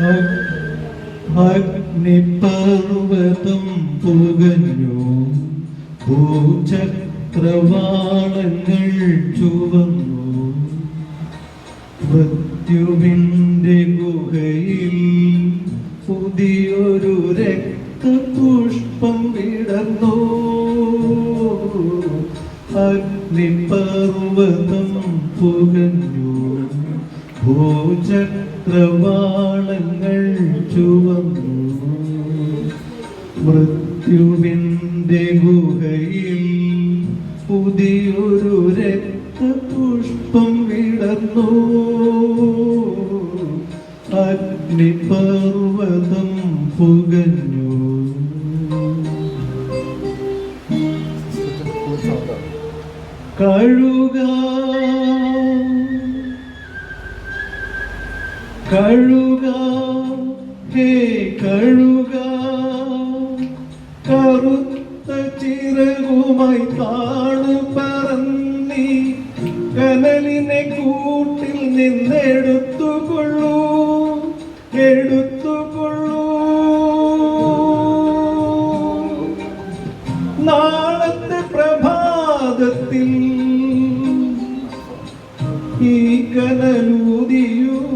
അഗ്നിപർവതം പുകഞ്ഞു. ഭൂചക്രവാളങ്ങൾ ചുവന്നു. മൃത്യുവിന്റെ ഗുഹയിൽ പുതിയൊരു രക്തപുഷ്പം വിടർന്നു. അഗ്നിപർവതം പുകഞ്ഞു. ഭൂചക്രവാളങ്ങൾ ചുവന്നു. മൃത്യുവിന്റെ ഗുഹയിൽ പുതിയൊരു രക്തപുഷ്പം വിടർന്നു. അഗ്നിപർവതം പുകഞ്ഞു. കഴുക. കഴുക. ഹേ കഴുക. കറുത്ത ചിറകുമായി താണു പറന്നി. കനലിനെ കൂട്ടിൽ നിന്നെടുത്തുകൊള്ളൂ. എടുത്തുകൊള്ളൂ. നാളത്തെ പ്രഭാതത്തിൽ ഈ കനലൂതിയൂതി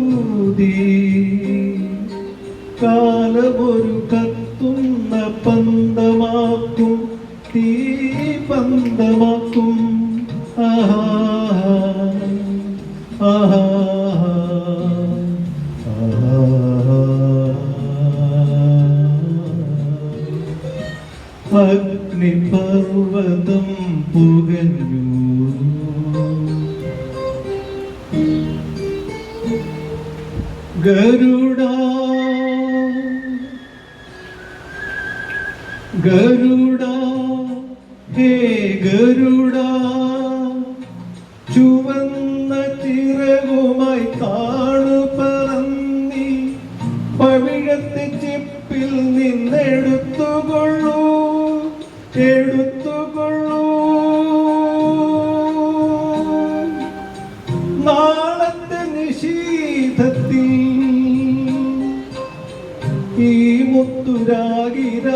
പന്തമാക്കും തീ പന്തമാക്കും ആഹാ ആഹാ അഗ്നിപർവതം പുകഞ്ഞു. ഗരുഡ ഗരുഡ ഹേ ഗരുഡ ചുവന്ന ചിറകുമായി താണു പറന്നി പവിഴത്തെ ചെപ്പിൽ നിന്നെടുത്തുകൊള്ളൂ എടുത്തുകൊള്ളൂ. ഈ മുത്തുരാഗിരാഗി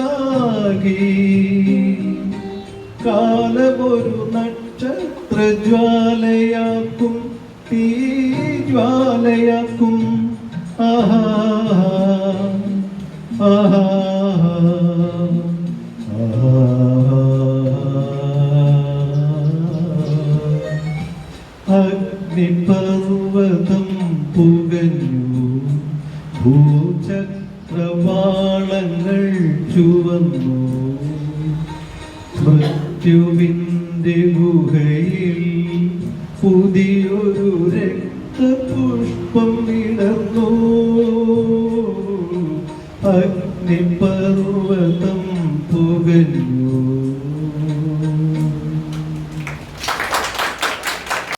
കാലമൊരു നക്ഷത്ര ജ്വാലയാക്കും തീ ജ്വാലയാക്കും ആഹാ ആഹാ. അഗ്നിപർവതം പുകഞ്ഞു ഭൂചക്രവാളങ്ങൾ ചുവന്നു. മൃത്യുവിന്റെ ഗുഹയിൽ പുതിയൊരു